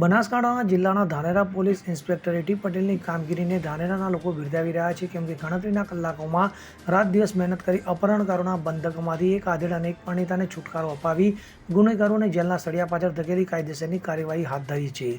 બનાસકાંઠાના જિલ્લાના Dhanera police inspector at પટેલની કામગીરીને ધાનેરાના લોકો બિરદાવી રહ્યા છે, કેમ કે ગણતરીના કલાકોમાં રાત દિવસ મહેનત કરી અપહરણકારોના બંધકમાંથી એક આધેડ અને એક પરિણીતાને છુટકારો અપાવી ગુનેગારોને જેલના સળિયા પાછળ ધકેલી કાયદેસરની કાર્યવાહી હાથ ધરી છે.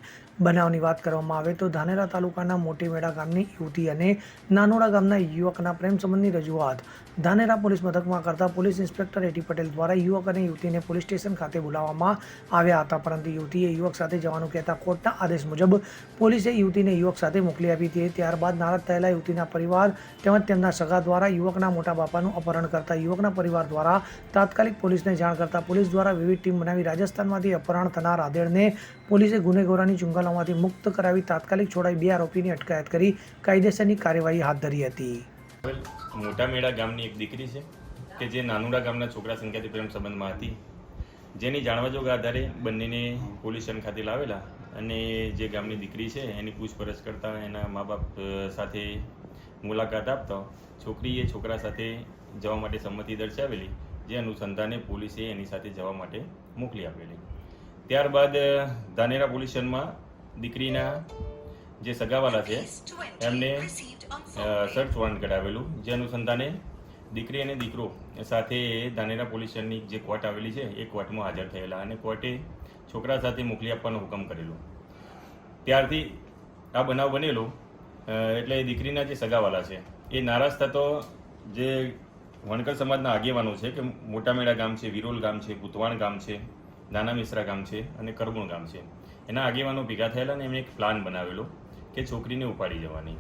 બનાવની વાત કરવામાં આવે તો ધાનેરા તાલુકાના મોટીમેડા ગામની યુવતી અને નાનોડા ગામના યુવકના પ્રેમ સંબંધની રજૂઆત ધાનેરા પોલીસ મથકમાં કરતા પોલીસ ઇન્સ્પેક્ટર એટી પટેલ દ્વારા યુવક અને યુવતીને પોલીસ સ્ટેશન ખાતે બોલાવવામાં આવ્યા હતા. પરંતુ યુવતીએ યુવક સાથે જવાનું કહેતા કોર્ટના આદેશ મુજબ પોલીસે યુવતીને યુવક સાથે મોકલી આપી હતી. ત્યારબાદ નારાજ થયેલા યુવતીના પરિવાર તેમજ તેમના સગા દ્વારા યુવકના મોટા બાપાનું અપહરણ કરતા યુવકના પરિવાર દ્વારા તાત્કાલિક પોલીસને જાણ કરતા પોલીસ દ્વારા વિવિધ ટીમ બનાવી રાજસ્થાનમાંથી અપહરણ થનાર આધેડને પોલીસે ગુનેગોરાની ચુંગાલોમાંથી મુક્ત કરાવી તાત્કાલિક છોડાઈ બે આરોપીની અટકાયત કરી કાયદેસરની કાર્યવાહી હાથ ધરી હતી. મોટા મેળા ગામની એક દીકરી છે કે જે નાનુડા ગામના છોકરા સંખ્યાથી પ્રેમ સંબંધમાં હતી. જેની જાણવા જોગ આધારે બંનેને પોલીસ સ્ટેશન ખાતે લાવેલા અને જે ગામની દીકરી છે એની પૂછપરછ કરતા એના મા બાપ સાથે મુલાકાત આપતા છોકરીએ છોકરા સાથે જવા માટે સંમતિ દર્શાવેલી, જે અનુસંધાને પોલીસે એની સાથે જવા માટે મોકલી આપેલી. ત્યારબાદ ધાનેરા પોલીસ સ્ટેશનમાં દીકરીના જે સગાવાલા છે, એમને સર્ચ વોરંટ કઢાવેલું, જે અનુસંધાને દીકરી અને દીકરો સાથે ધાનેરા પોલીસ સ્ટેશનની જે કોર્ટ આવેલી છે, એ કોર્ટમાં હાજર થયેલા અને કોર્ટે છોકરા સાથે મોકલી આપવાનો હુકમ કરેલો. ત્યારથી આ બનાવ બનેલો એટલે એ દીકરીના જે સગાવાલા છે, એ નારાજ થતો જે વણકર સમાજના આગેવાનો છે, કે મોટામેડા ગામ છે, વિરોલ ગામ છે, ભૂતવાણ ગામ છે નાના મિશ્રા ગામ છે અને કરબુણ ગામ છે. એના આગેવાનો ભેગા થયેલા અને એમણે એક પ્લાન બનાવેલો કે છોકરીને ઉપાડી જવાની.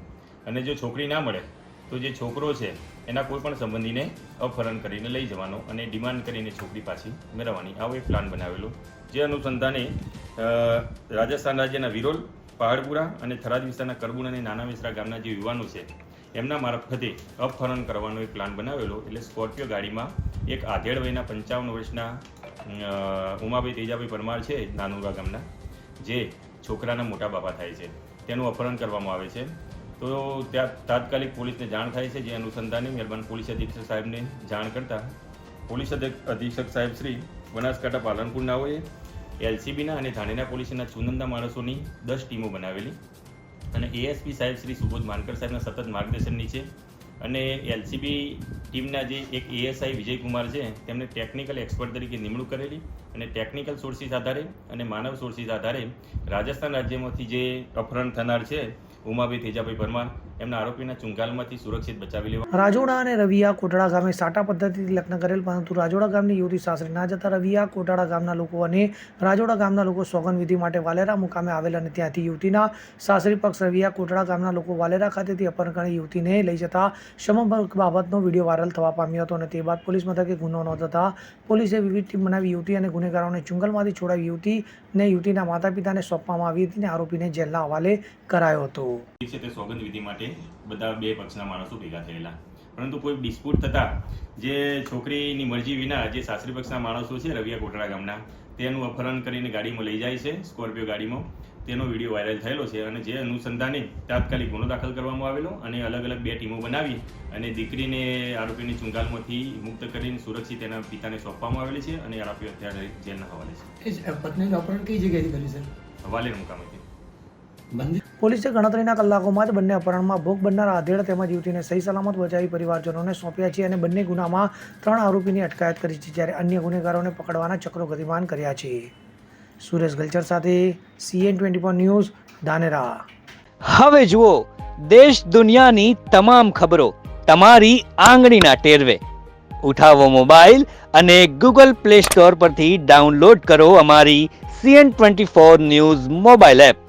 અને જો છોકરી ના મળે, તો જે છોકરો છે, એના કોઈ પણ સંબંધીને અપહરણ કરીને લઈ જવાનો અને ડિમાન્ડ કરીને છોકરી પાછી મેળવવાની. આવો એક પ્લાન બનાવેલો, જે અનુસંધાને રાજસ્થાન રાજ્યના વિરોલ, પહાડપુરા અને થરાદ વિસ્તારના કરબુણ અને નાના મિશ્રા ગામના જે યુવાનો છે, એમના મારફતે અપહરણ કરવાનો એક પ્લાન બનાવેલો. એટલે સ્કોર્પિયો ગાડીમાં એક આધેડ વયના પંચાવન વર્ષના ઉમાભાઈ તેજાભાઈ પરમાર છે નાનુરા ગામના, જે છોકરાના મોટા બાપા થાય છે. તેનું અપહરણ કરવામાં આવે છે. તો ત્યાં તાત્કાલિક પોલીસને જાણ થાય છે, જે અનુસંધાને મહેરબાન પોલીસ અધિક્ષક સાહેબને જાણ કરતા પોલીસ અધિક્ષક સાહેબ શ્રી બનાસકાંઠા પાલનપુરનાઓએ એલસીબીના અને ધાનેરા પોલીસના ચુનંદા માણસોની દસ ટીમો બનાવેલી. અને એએસપી સાહેબ શ્રી સુબોધ માનકર સાહેબના સતત માર્ગદર્શન નીચે અને એલસીબી ટીમના જે એક એએસઆઈ વિજયકુમાર છે, તેમને ટેકનિકલ એક્સપર્ટ તરીકે નિમણૂક કરેલી અને ટેકનિકલ સોર્સિસ આધારે અને માનવ સોર્સિસ આધારે રાજસ્થાન રાજ્યમાંથી જે અપહરણ થનાર છે ઉમાભાઈ તેજાભાઈ પરમાર એમના આરોપીના ચુંગાલમાંથી સુરક્ષિત બચાવી લેવા રાજોડા અને રવિયા કોટડા ગામે સાટા પદ્ધતિથી લગ્ન કરેલ, પરંતુ રાજોડા ગામની યુવતી સાસરે ના જતા રવિયા કોટાડા ગામના લોકો અને રાજોડા ગામના લોકો સોગન વિધિ માટે વાલેરા મુકામે આવેલ અને ત્યાંથી યુવતીના સાસરી પક્ષ રવિયા કોટડા ગામના લોકો વાલેરા ખાતેથી અપહરણ કરી યુવતીને લઈ જતા સમગ્ર બાબતનો વીડિયો વાયરલ થવા પામ્યો હતો અને તે બાદ પોલીસ મથકે ગુનો નોંધતા પોલીસે વિવિધ ટીમ બનાવી યુવતી અને ગુનેગારોને ચુંગલમાંથી છોડાવી યુવતીને યુવતીના માતા પિતાને સોંપવામાં આવી હતી અને આરોપીને જેલના હવાલે કરાયો હતો. છે તે સોગંદ વિધિ માટે બધા બે પક્ષના માણસો ભેગા થયેલા. પરંતુ કોઈ ડિસ્પ્યુટ થતા જે છોકરીની મરજી વિના જે સાસરી પક્ષના માણસો છે રવિયા કોટડા ગામના તેનું અપહરણ કરીને ગાડીમાં લઈ જાય છે સ્કોર્પિયો ગાડીમાં. તેનો વીડિયો વાયરલ થયેલો છે અને જે અનુસંધાને તાત્કાલિક ગુનો દાખલ કરવામાં આવેલો અને અલગ અલગ બે ટીમો બનાવી અને દીકરીને આરોપીની ચુંગાલમાંથી મુક્ત કરીને સુરક્ષિત તેના પિતાને સોંપવામાં આવેલી છે અને આરોપી અત્યારે જેલના હવાલે છે. પત્નીનું અપહરણ કઈ જગ્યાએથી કર્યું છે? હવાલે મુકામેથી બંદી પોલીસે ગણતરીના કલાકોમાં જ બંને અપહરણમાં ભોગ બનનાર આધેડ તેમજ યુવતીને સહી સલામત બચાવી પરિવારજનોને સોંપ્યા છે અને બંને ગુનામાં ત્રણ આરોપીની અટકાયત કરી છે જ્યારે અન્ય ગુનેગારોને પકડવાના ચક્રો ગતિમાન કર્યા છે. સુરેશ ગલચર સાથે CN twenty four news Dhanera. હવે જુઓ દેશ દુનિયાની તમામ ખબરો તમારી આંગળીના ટેરવે. ઉઠાવો મોબાઈલ અને ગૂગલ પ્લે સ્ટોર પરથી ડાઉનલોડ કરો અમારી CN twenty four news mobile app.